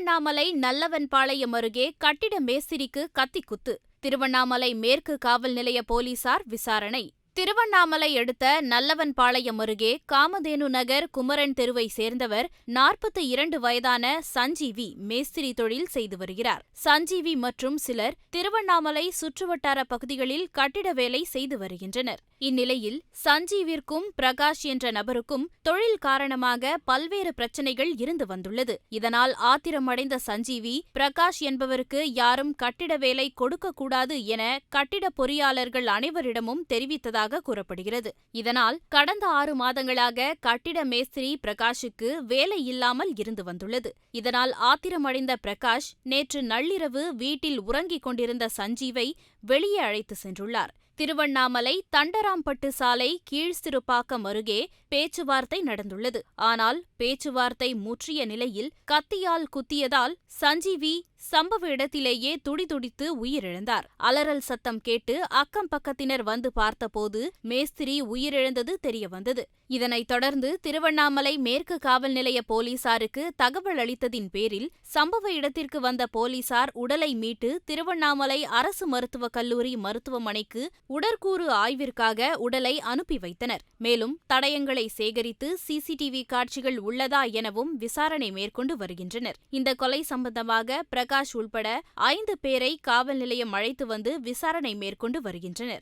திருவண்ணாமலை நல்லவன்பாளையம் அருகே கட்டிட மேஸ்திரிக்கு கத்திக்குத்து. திருவண்ணாமலை மேற்கு காவல் நிலைய போலீசார் விசாரணை. திருவண்ணாமலை அடுத்த நல்லவன்பாளையம் அருகே காமதேனு நகர் குமரன் தெருவை சேர்ந்தவர் நாற்பத்தி இரண்டு வயதான சஞ்சீவி மேஸ்திரி தொழில் செய்து வருகிறார். சஞ்சீவி மற்றும் சிலர் திருவண்ணாமலை சுற்றுவட்டார பகுதிகளில் கட்டிட வேலை செய்து வருகின்றனர். இந்நிலையில் சஞ்சீவிற்கும் பிரகாஷ் என்ற நபருக்கும் தொழில் காரணமாக பல்வேறு பிரச்சனைகள் இருந்து வந்துள்ளது. இதனால் ஆத்திரமடைந்த சஞ்சீவி பிரகாஷ் என்பவருக்கு யாரும் கட்டிட வேலை கொடுக்கக்கூடாது என கட்டிட பொறியாளர்கள் அனைவரிடமும் தெரிவித்ததாக கூறப்படுகிறது. இதனால் கடந்த ஆறு மாதங்களாக கட்டிட மேஸ்திரி பிரகாஷுக்கு வேலை இல்லாமல் இருந்து வந்துள்ளது. இதனால் ஆத்திரமடைந்த பிரகாஷ் நேற்று நள்ளிரவு வீட்டில் உறங்கிக் கொண்டிருந்த சஞ்சீவை வெளியே அழைத்து சென்றுள்ளார். திருவண்ணாமலை தண்டராம்பட்டு சாலை கீழ்சிறுப்பாக்கம் அருகே பேச்சுவார்த்தை நடந்துள்ளது. ஆனால் பேச்சுவார்த்தை முற்றிய நிலையில் கத்தியால் குத்தியதால் சஞ்சீவி சம்பவ இடத்திலேயே துடிதுடித்து உயிரிழந்தார். அலறல் சத்தம் கேட்டு அக்கம் பக்கத்தினர் வந்து பார்த்தபோது மேஸ்திரி உயிரிழந்தது தெரியவந்தது. இதனைத் தொடர்ந்து திருவண்ணாமலை மேற்கு காவல் நிலைய போலீசாருக்கு தகவல் அளித்ததின் பேரில் சம்பவ இடத்திற்கு வந்த போலீசார் உடலை மீட்டு திருவண்ணாமலை அரசு மருத்துவக் கல்லூரி மருத்துவமனைக்கு உடற்கூறு ஆய்விற்காக உடலை அனுப்பி வைத்தனர். மேலும் தடயங்களை சேகரித்து சிசிடிவி காட்சிகள் உள்ளதா எனவும் விசாரணை மேற்கொண்டு வருகின்றனர். இந்த கொலை சம்பந்தமாக பிரகாஷ் உள்பட ஐந்து பேரை காவல் நிலையம் அழைத்து வந்து விசாரணை மேற்கொண்டு வருகின்றனர்.